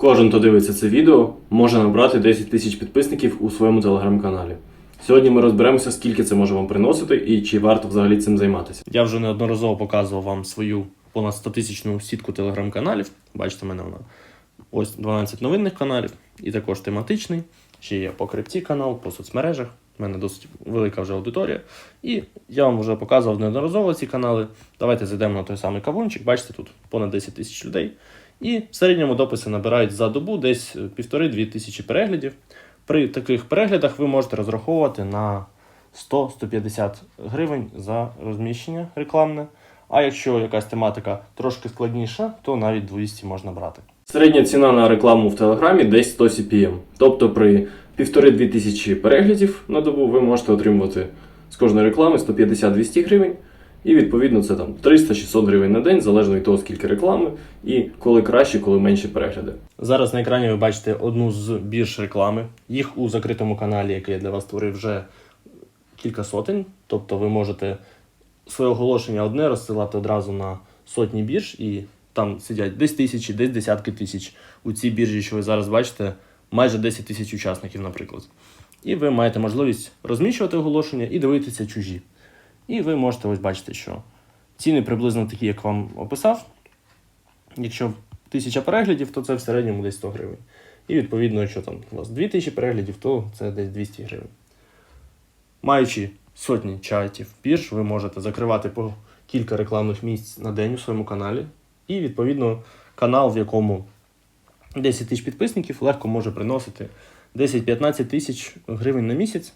Кожен, хто дивиться це відео, може набрати 10 тисяч підписників у своєму телеграм-каналі. Сьогодні ми розберемося, скільки це може вам приносити і чи варто взагалі цим займатися. Я вже неодноразово показував вам свою понад 100-тисячну сітку телеграм-каналів. Бачите, мене вона ось 12 новинних каналів і також тематичний. Ще є по крипті канал, по соцмережах. У мене досить велика вже аудиторія. І я вам вже показував неодноразово ці канали. Давайте зайдемо на той самий кавунчик. Бачите, тут понад 10 тисяч людей. І в середньому дописи набирають за добу десь півтори-дві тисячі переглядів. При таких переглядах ви можете розраховувати на 100-150 гривень за розміщення рекламне. А якщо якась тематика трошки складніша, то навіть 200 можна брати. Середня ціна на рекламу в Телеграмі десь 100 CPM. Тобто при 1,5-2 тисячі переглядів на добу ви можете отримувати з кожної реклами 150-200 гривень. І відповідно це там 300-600 гривень на день, залежно від того, скільки реклами, і коли краще, коли менші перегляди. Зараз на екрані ви бачите одну з бірж реклами. Їх у закритому каналі, який я для вас створив, вже кілька сотень. Тобто ви можете своє оголошення одне розсилати одразу на сотні бірж, і там сидять десь тисячі, десь десятки тисяч. У цій біржі, що ви зараз бачите, майже 10 тисяч учасників, наприклад. І ви маєте можливість розміщувати оголошення і дивитися чужі. І ви можете ось бачити, що ціни приблизно такі, як вам описав. Якщо тисяча переглядів, то це в середньому десь 100 гривень. І відповідно, якщо там у вас 2000 переглядів, то це десь 200 гривень. Маючи сотні чатів бірж, ви можете закривати по кілька рекламних місць на день у своєму каналі. І відповідно канал, в якому 10 тисяч підписників, легко може приносити 10-15 тисяч гривень на місяць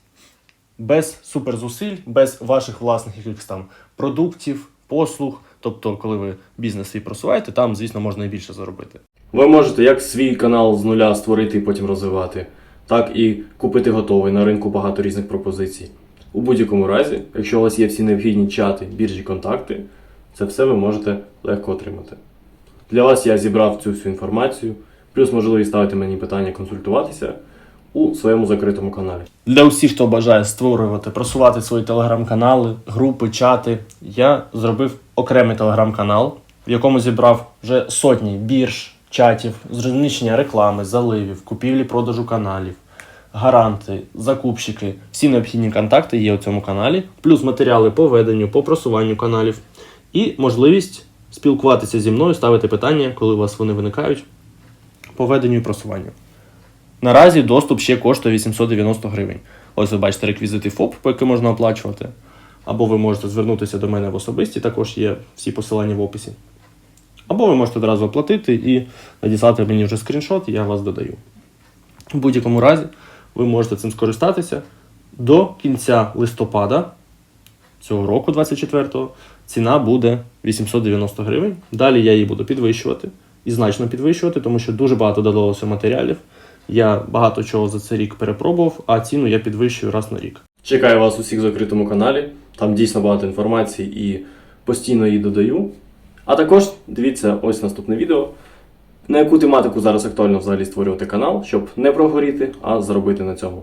без суперзусиль, без ваших власних якихось там продуктів, послуг. Тобто, коли ви бізнес свій просуваєте, там, звісно, можна і більше заробити. Ви можете як свій канал з нуля створити і потім розвивати, так і купити готовий на ринку багато різних пропозицій. У будь-якому разі, якщо у вас є всі необхідні чати, біржі, контакти, це все ви можете легко отримати. Для вас я зібрав цю всю інформацію, плюс можливість ставити мені питання, консультуватися у своєму закритому каналі. Для усіх, хто бажає створювати, просувати свої телеграм-канали, групи, чати, я зробив окремий телеграм-канал, в якому зібрав вже сотні бірж, чатів, з реклами, заливів, купівлі, продажу каналів, гаранти, закупщики. Всі необхідні контакти є у цьому каналі, плюс матеріали по веденню, по просуванню каналів і можливість спілкуватися зі мною, ставити питання, коли у вас вони виникають, по веденню і просуванню. Наразі доступ ще коштує 890 гривень. Ось ви бачите реквізити ФОП, по яким можна оплачувати. Або ви можете звернутися до мене в особисті, також є всі посилання в описі. Або ви можете одразу оплатити і надіслати мені вже скріншот, і я вас додаю. В будь-якому разі ви можете цим скористатися до кінця листопада цього року, 24-го, ціна буде 890 гривень. Далі я її буду підвищувати і значно підвищувати, тому що дуже багато додалося матеріалів. Я багато чого за цей рік перепробував, а ціну я підвищую раз на рік. Чекаю вас усіх в закритому каналі. Там дійсно багато інформації і постійно її додаю. А також дивіться ось наступне відео, на яку тематику зараз актуально взагалі створювати канал, щоб не прогоріти, а заробити на цьому.